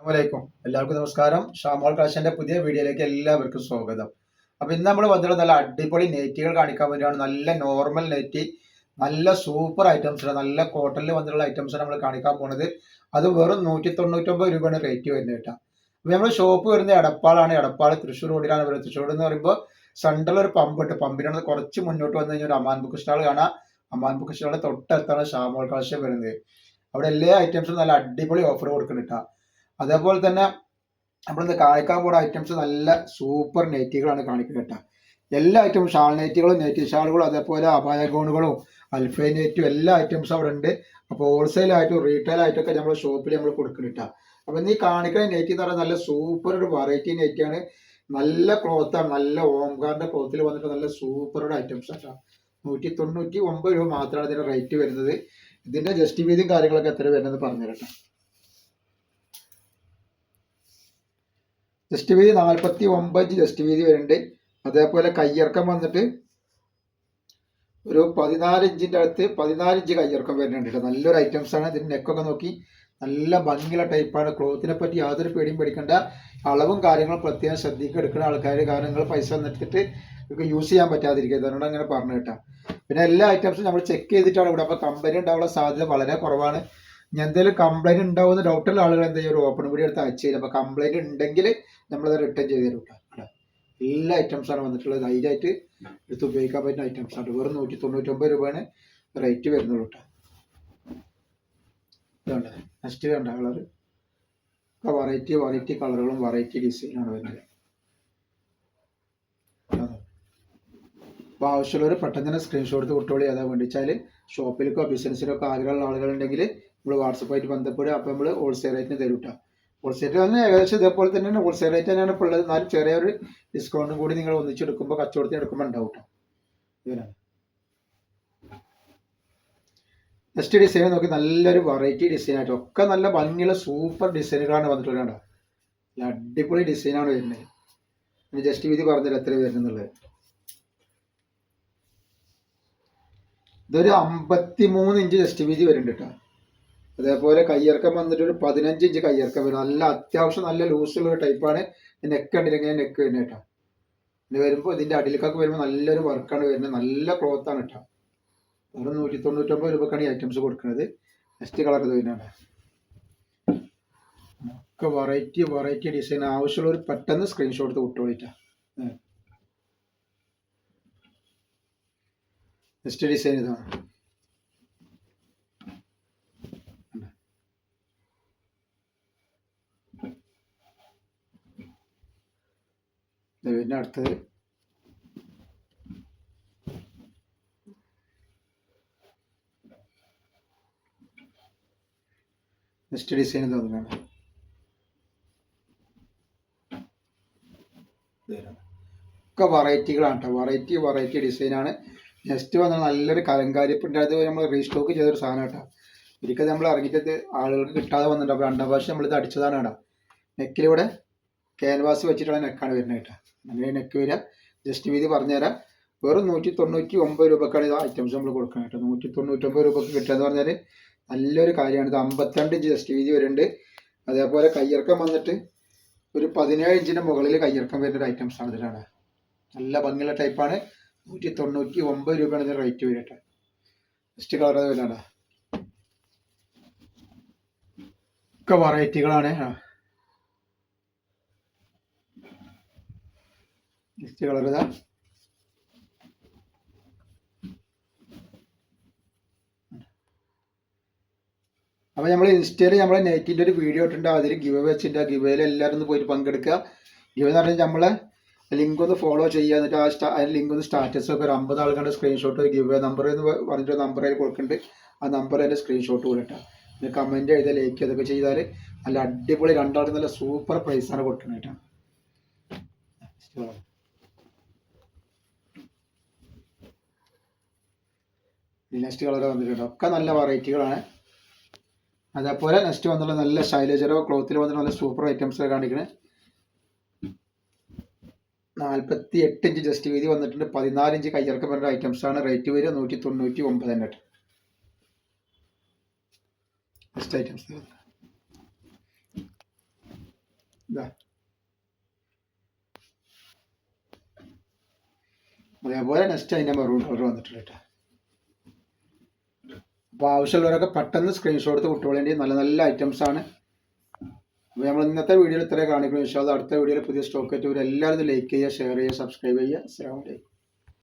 അസ്സലാമലൈക്കും. എല്ലാവർക്കും നമസ്കാരം. ഷാമോൾ കളക്ഷന്റെ പുതിയ വീഡിയോയിലേക്ക് എല്ലാവർക്കും സ്വാഗതം. അപ്പൊ ഇന്ന് നമ്മൾ വന്നിട്ട് നല്ല അടിപൊളി നെറ്റികൾ കാണിക്കാൻ വേണ്ടിയാണ് നല്ല നോർമൽ നെറ്റി നല്ല സൂപ്പർ ഐറ്റംസ് നല്ല കോട്ടണിൽ വന്നിട്ടുള്ള ഐറ്റംസ് നമ്മൾ കാണിക്കാൻ പോണത്. അത് വെറും നൂറ്റി തൊണ്ണൂറ്റൊമ്പത് രൂപയാണ് റേറ്റ് വരുന്നത് കേട്ടോ. അപ്പൊ നമ്മൾ ഷോപ്പ് വരുന്നത് എടപ്പാളാണ്. എടപ്പാൾ തൃശ്ശൂർ റോഡിലാണ് വരുന്നത് തൃശ്ശൂർ എന്ന് പറയുമ്പോൾ സെൻട്രൽ ഒരു പമ്പ് ഉണ്ട്. പമ്പിനാണ് കുറച്ച് മുന്നോട്ട് വന്നു കഴിഞ്ഞാൽ ഒരു അമാൻ ബുക്ക് സ്റ്റാൾ കാണാം. അമാൻ ബുക്ക് സ്റ്റാളിന്റെ തൊട്ടടുത്താണ് ഷാമോൾ കാശ് വരുന്നത്. അവിടെ എല്ലാ ഐറ്റംസും നല്ല അടിപൊളി ഓഫർ കൊടുക്കുന്നുണ്ട് ട്ടാ. അതേപോലെ തന്നെ നമ്മളിന്ന് കാണിക്കാൻ പോകുന്ന ഐറ്റംസ് നല്ല സൂപ്പർ നെറ്റുകളാണ് കാണിക്കുന്നത് കേട്ടോ. എല്ലാ ഐറ്റം ഷാൾ നെറ്റുകളും നെറ്റ് ഷാളുകളും അതേപോലെ അപായ ഗോണുകളും അൽഫൈ നെറ്റും എല്ലാ ഐറ്റംസും അവിടെ ഉണ്ട്. അപ്പോൾ ഹോൾസെയിൽ ആയിട്ടും റീറ്റെയിൽ ആയിട്ടൊക്കെ നമ്മൾ ഷോപ്പിൽ നമ്മൾ കൊടുക്കുന്നുണ്ട് അപ്പോൾ നീ കാണിക്കുന്ന നെറ്റി എന്ന് പറഞ്ഞാൽ നല്ല സൂപ്പർ ഒരു വെറൈറ്റി നെറ്റിയാണ് നല്ല ക്ലോത്താണ് നല്ല ഓംകാറിന്റെ ക്ലോത്തിൽ വന്നിട്ട് നല്ല സൂപ്പർ ഒരു ഐറ്റംസ് ആട്ടോ നൂറ്റി തൊണ്ണൂറ്റി ഒമ്പത് രൂപ മാത്രമാണ് ഇതിന്റെ റേറ്റ് വരുന്നത്. ഇതിന്റെ ജസ്റ്റ് വീതിയും കാര്യങ്ങളൊക്കെ എത്ര വരുന്നത് പറഞ്ഞു തരട്ടെ ജസ്റ്റ് വീതി നാൽപ്പത്തി ഒമ്പത് ജസ്റ്റ് വീതി വരുന്നുണ്ട് അതേപോലെ കയ്യിറക്കം വന്നിട്ട് ഒരു പതിനാല് ഇഞ്ചിന്റെ അടുത്ത് പതിനാല് ഇഞ്ച് കയ്യിറക്കം വരുന്നുണ്ട് കേട്ടോ നല്ലൊരു ഐറ്റംസ് ആണ്. ഇതിന്റെ നെക്കൊക്കെ നോക്കി നല്ല ഭംഗിയുള്ള ടൈപ്പാണ് ക്ലോത്തിനെ പറ്റി യാതൊരു പേടിയും പേടിക്കേണ്ട. അളവും കാര്യങ്ങളും പ്രത്യേകം ശ്രദ്ധിക്കുക എടുക്കുന്ന ആൾക്കാർ കാരണം നിങ്ങൾ പൈസ വന്നിട്ട് യൂസ് ചെയ്യാൻ പറ്റാതിരിക്കുക. അതുകൊണ്ട് അങ്ങനെ പറഞ്ഞു കേട്ടോ. പിന്നെ എല്ലാ ഐറ്റംസും നമ്മൾ ചെക്ക് ചെയ്തിട്ടാണ് ഇവിടെ. അപ്പോൾ കമ്പനി ഉണ്ടാവാനുള്ള സാധ്യത വളരെ കുറവാണ്. ഇനി എന്തെങ്കിലും കംപ്ലൈന്റ് ഉണ്ടാവുന്ന ഡൗട്ടുള്ള ആളുകൾ എന്ത് ചെയ്യും ഒരു ഓപ്പൺ വീഡിയോ എടുത്ത് അയച്ചു തരും. അപ്പോൾ കംപ്ലൈന്റ് ഉണ്ടെങ്കിൽ നമ്മളത് റിട്ടേൺ ചെയ്ത് തരും. എല്ലാ ഐറ്റംസാണ് വന്നിട്ടുള്ളത്. ധൈര്യമായിട്ട് എടുത്ത് ഉപയോഗിക്കാൻ പറ്റുന്ന ഐറ്റംസ് ആണ്. വെറും നൂറ്റി തൊണ്ണൂറ്റൊമ്പത് രൂപയാണ് റേറ്റ് വരുന്നത് കേട്ടോ ഇതുണ്ട്. നെക്സ്റ്റ് കണ്ട കളർ. ഒക്കെ വെറൈറ്റി വെറൈറ്റി കളറുകളും വെറൈറ്റി ഡിസൈനാണ് വരുന്നത്. അപ്പോൾ ആവശ്യമുള്ളവർ പെട്ടെന്ന് തന്നെ സ്ക്രീൻഷോട്ട് എടുത്ത് കുട്ടികളി ഏതാ വേണ്ടി വെച്ചാൽ ഷോപ്പിലേക്കോ ബിസിനസ്സിലൊക്കെ ആഗ്രഹമുള്ള ആളുകളുണ്ടെങ്കിൽ നമ്മൾ വാട്സപ്പായിട്ട് ബന്ധപ്പെടുക. അപ്പോൾ നമ്മൾ ഹോൾസെയിൽ റേറ്റിന് തരും കേട്ടോ ഹോൾസെയിൽ തന്നെ ഏകദേശം ഇതേപോലെ തന്നെയാണ്. ഹോൾസെയിൽ റേറ്റ് തന്നെയാണ് ഇപ്പോൾ ഉള്ളത്. എന്നാലും ചെറിയൊരു ഡിസ്കൗണ്ടും കൂടി നിങ്ങൾ ഒന്നിച്ചെടുക്കുമ്പോൾ കച്ചവടത്തിന് എടുക്കുമ്പോൾ ഉണ്ടാവും കേട്ടോ ഇതിനാണ് നെക്സ്റ്റ് ഡിസൈൻ നോക്കി നല്ലൊരു വെറൈറ്റി ഡിസൈൻ ആയിട്ട് ഒക്കെ നല്ല ഭംഗിയുള്ള സൂപ്പർ ഡിസൈനുകളാണ് വന്നിട്ടുള്ളത് നല്ല അടിപൊളി ഡിസൈനാണ് വരുന്നത്. ജസ്റ്റ് വീതി പറഞ്ഞില്ല എത്ര വരുന്നുള്ളത്? ഇതൊരു അമ്പത്തി മൂന്ന് ഇഞ്ച് ജസ്റ്റ് വീതി വരുന്നുണ്ട് കേട്ടോ അതേപോലെ കയ്യിറക്കം വന്നിട്ട് ഒരു പതിനഞ്ച് ഇഞ്ച് കയ്യിറക്കം വരും. നല്ല അത്യാവശ്യം നല്ല ലൂസുള്ള ഒരു ടൈപ്പാണ് നെക്ക് ഉണ്ടെങ്കിൽ നെക്ക് വരുന്നത് കേട്ടോ ഇത് വരുമ്പോൾ ഇതിന്റെ അടിയിലേക്കൊക്കെ വരുമ്പോൾ നല്ലൊരു വർക്കാണ് വരുന്നത് നല്ല ക്ലോത്ത് ആണ് കേട്ടോ വെറും നൂറ്റി തൊണ്ണൂറ്റൊമ്പത് രൂപക്കാണ് ഈ ഐറ്റംസ് കൊടുക്കുന്നത് നെക്സ്റ്റ് കളർ ഇത് വരുന്നത് ഒക്കെ വെറൈറ്റി വെറൈറ്റി ഡിസൈൻ ഒരു പെട്ടെന്ന് സ്ക്രീൻഷോട്ട് എടുത്ത് വിട്ടോളിട്ടാ നെക്സ്റ്റ് ഡിസൈൻ ഇതാണ്. പിന്നെ അടുത്തത്. നെക്സ്റ്റ് ഡിസൈൻ തോന്നുകയാണ് ഒക്കെ വെറൈറ്റികളാണ് കേട്ടോ. വെറൈറ്റി വെറൈറ്റി ഡിസൈനാണ്. നെക്സ്റ്റ് വന്ന നല്ലൊരു കലങ്കാരിപ്പിന്റെ അത് നമ്മൾ റീസ്റ്റോക്ക് ചെയ്തൊരു സാധനം കേട്ടോ. ഒരിക്കൽ നമ്മൾ ഇറങ്ങിയിട്ട് ആളുകൾക്ക് കിട്ടാതെ വന്നിട്ടുണ്ട്. അപ്പോൾ രണ്ടാം പ്രാവശ്യം നമ്മളിത് അടിച്ചതാണ് കേട്ടോ. നെക്കിലൂടെ ക്യാൻവാസ് വെച്ചിട്ടുള്ള നെക്കാണ് വരുന്നത് കേട്ടോ. അങ്ങനെ നെക്ക് വരിക. ജസ്റ്റ് വീതി പറഞ്ഞുതരാം. വെറും നൂറ്റി തൊണ്ണൂറ്റി ഒമ്പത് രൂപക്കാണ് ഇത് ഐറ്റംസ് നമ്മൾ കൊടുക്കണം കേട്ടോ. നൂറ്റി തൊണ്ണൂറ്റൊമ്പത് രൂപക്ക് കിട്ടുക പറഞ്ഞാൽ നല്ലൊരു കാര്യമാണ്. ഇത് അമ്പത്തിരണ്ട് ഇഞ്ച് ജസ്റ്റ് വീതി വരുന്നുണ്ട്. അതേപോലെ കയ്യിറക്കം വന്നിട്ട് ഒരു പതിനേഴ് ഇഞ്ചിന്റെ മുകളിൽ കയ്യിറക്കം വരുന്ന ഒരു ഐറ്റംസ് ആണ് ഇതിലാണ്. നല്ല ഭംഗിയുള്ള ടൈപ്പാണ് നൂറ്റി തൊണ്ണൂറ്റി ഒമ്പത് രൂപയാണ് ഇതിന് റേറ്റ് വരട്ടെ ജസ്റ്റ് കളർ വരാണ് ഒക്കെ വെറൈറ്റികളാണ് നെക്സ്റ്റ് കളർ ഇതാ. അപ്പോൾ നമ്മൾ ഇൻസ്റ്റയിൽ നമ്മളെ നൈറ്റിന്റെ ഒരു വീഡിയോ ഇട്ടിട്ടുണ്ട്. അതിൽ ഗിവ് വെച്ചിട്ടുണ്ട്. ഗിവയിൽ എല്ലാവരും ഒന്ന് പോയിട്ട് പങ്കെടുക്കുക. ഗിവ് എന്ന് പറഞ്ഞാൽ നമ്മൾ ലിങ്ക് ഒന്ന് ഫോളോ ചെയ്യുക. എന്നിട്ട് ആ സ്റ്റാ അതിന് ലിങ്ക് ഒന്ന് സ്റ്റാറ്റസ് ഒക്കെ ഒരു അമ്പത് ആൾക്കാരുടെ സ്ക്രീൻഷോട്ട് ഗിവ് നമ്പർ എന്ന് പറഞ്ഞിട്ട് നമ്പർ അതിൽ കൊടുക്കുന്നുണ്ട്. ആ നമ്പർ അതിന്റെ സ്ക്രീൻഷോട്ട് കൊടുക്കുക പിന്നെ കമന്റ് എഴുതുക ലൈക്ക് അതൊക്കെ ചെയ്താൽ നല്ല അടിപൊളി രണ്ടാൾക്ക് നല്ല സൂപ്പർ പ്രൈസാണ് കൊടുക്കുന്നത് കേട്ടോ. നെക്സ്റ്റ് കളർ വന്നിട്ടുണ്ട്. ഒക്കെ നല്ല വെറൈറ്റികളാണ് അതേപോലെ നെക്സ്റ്റ് വന്നുള്ള നല്ല ശൈലജറോ ക്ലോത്തിൽ വന്നിട്ട് നല്ല സൂപ്പർ ഐറ്റംസ് കാണിക്കണേ. നാൽപ്പത്തി എട്ട് ഇഞ്ച് ജസ്റ്റ് വീതി വന്നിട്ടുണ്ട്. പതിനാല് ഇഞ്ച് കയ്യിറക്കം വരുന്ന ഐറ്റംസ് ആണ്. റേറ്റ് വരിക നൂറ്റി തൊണ്ണൂറ്റി ഒമ്പത് തന്നെ ഐറ്റംസ് അതേപോലെ നെക്സ്റ്റ് അതിന്റെ മെറൂൺ കളർ വന്നിട്ടുണ്ട് കേട്ടോ. അപ്പോൾ ആവശ്യമുള്ളവരൊക്കെ പെട്ടെന്ന് സ്ക്രീൻഷോട്ട് എടുത്ത് നല്ല നല്ല ആണ്. അപ്പോൾ നമ്മൾ ഇന്നത്തെ വീഡിയോയിൽ ഇത്രയും കാണിക്കുന്നു വിശ്വാസം അടുത്ത വീഡിയോയിൽ പുതിയ സ്റ്റോക്ക് ആയിട്ട് എല്ലാവരും ലൈക്ക് ചെയ്യുക ഷെയർ ചെയ്യുക സബ്സ്ക്രൈബ് ചെയ്യുക. അസ്സാം വലൈക്കും